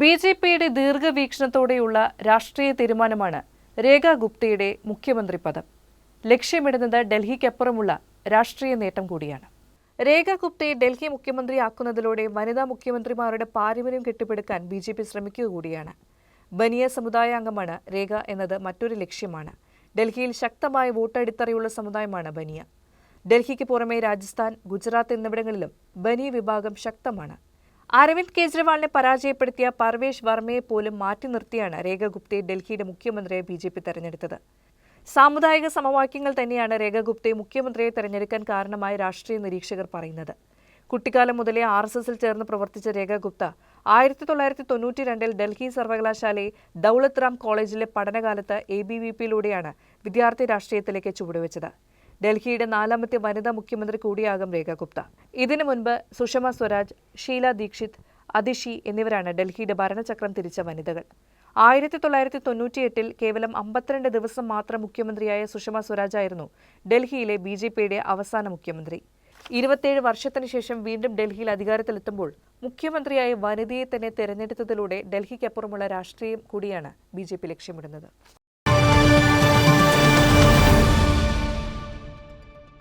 B J പിയുടെ ദീർഘവീക്ഷണത്തോടെയുള്ള രാഷ്ട്രീയ തീരുമാനമാണ് രേഖ ഗുപ്തയുടെ മുഖ്യമന്ത്രി പദം. ലക്ഷ്യമിടുന്നത് ഡൽഹിക്കപ്പുറമുള്ള രാഷ്ട്രീയ നേട്ടം കൂടിയാണ്. രേഖ ഗുപ്തയെ ഡൽഹി മുഖ്യമന്ത്രിയാക്കുന്നതിലൂടെ വനിതാ മുഖ്യമന്ത്രിമാരുടെ പാരമ്പര്യം കെട്ടിപ്പടുക്കാൻ ബി ജെ പി ശ്രമിക്കുക കൂടിയാണ്. ബനിയ സമുദായ അംഗമാണ് രേഖ എന്നത് മറ്റൊരു ലക്ഷ്യമാണ്. ഡൽഹിയിൽ ശക്തമായ വോട്ടടിത്തറയുള്ള സമുദായമാണ് ബനിയ. ഡൽഹിക്ക് പുറമെ രാജസ്ഥാൻ ഗുജറാത്ത് എന്നിവിടങ്ങളിലും ബനിയ വിഭാഗം ശക്തമാണ്. അരവിന്ദ് കെജ്രിവാളിനെ പരാജയപ്പെടുത്തിയ പർവേഷ് വർമ്മയെ പോലും മാറ്റി നിർത്തിയാണ് രേഖ ഗുപ്തയെ ഡൽഹിയുടെ മുഖ്യമന്ത്രിയെ ബി ജെ പി തെരഞ്ഞെടുത്തത്. സാമുദായിക സമവാക്യങ്ങൾ തന്നെയാണ് രേഖ ഗുപ്തയെ മുഖ്യമന്ത്രിയെ തെരഞ്ഞെടുക്കാൻ കാരണമായ രാഷ്ട്രീയ നിരീക്ഷകർ പറയുന്നത്. കുട്ടിക്കാലം മുതലേ ആർ എസ് എസിൽ ചേർന്ന് പ്രവർത്തിച്ച രേഖ ഗുപ്ത ആയിരത്തി തൊള്ളായിരത്തി തൊണ്ണൂറ്റി രണ്ടിൽ ഡൽഹി സർവകലാശാലയെ ദൗലത് റാം കോളേജിലെ പഠനകാലത്ത് എ ബി വി പിയിലൂടെയാണ് വിദ്യാർത്ഥി രാഷ്ട്രീയത്തിലേക്ക് ചുവടുവെച്ചത്. ഡൽഹിയുടെ നാലാമത്തെ വനിതാ മുഖ്യമന്ത്രി കൂടിയാകും രേഖ ഗുപ്ത. ഇതിനു മുൻപ് സുഷമ സ്വരാജ് ഷീല ദീക്ഷിത് അതിഷി എന്നിവരാണ് ഡൽഹിയുടെ ഭരണചക്രം തിരിച്ച വനിതകൾ. ആയിരത്തി തൊള്ളായിരത്തി തൊണ്ണൂറ്റിയെട്ടിൽ കേവലം അമ്പത്തിരണ്ട് ദിവസം മാത്രം മുഖ്യമന്ത്രിയായ സുഷമ സ്വരാജായിരുന്നു ഡൽഹിയിലെ ബി ജെ പിയുടെ അവസാന മുഖ്യമന്ത്രി. ഇരുപത്തിയേഴ് വർഷത്തിനു ശേഷം വീണ്ടും ഡൽഹിയിൽ അധികാരത്തിലെത്തുമ്പോൾ മുഖ്യമന്ത്രിയായ വനിതയെ തന്നെ തെരഞ്ഞെടുത്തതിലൂടെ ഡൽഹിക്കപ്പുറമുള്ള രാഷ്ട്രീയം കൂടിയാണ് ബി ലക്ഷ്യമിടുന്നത്.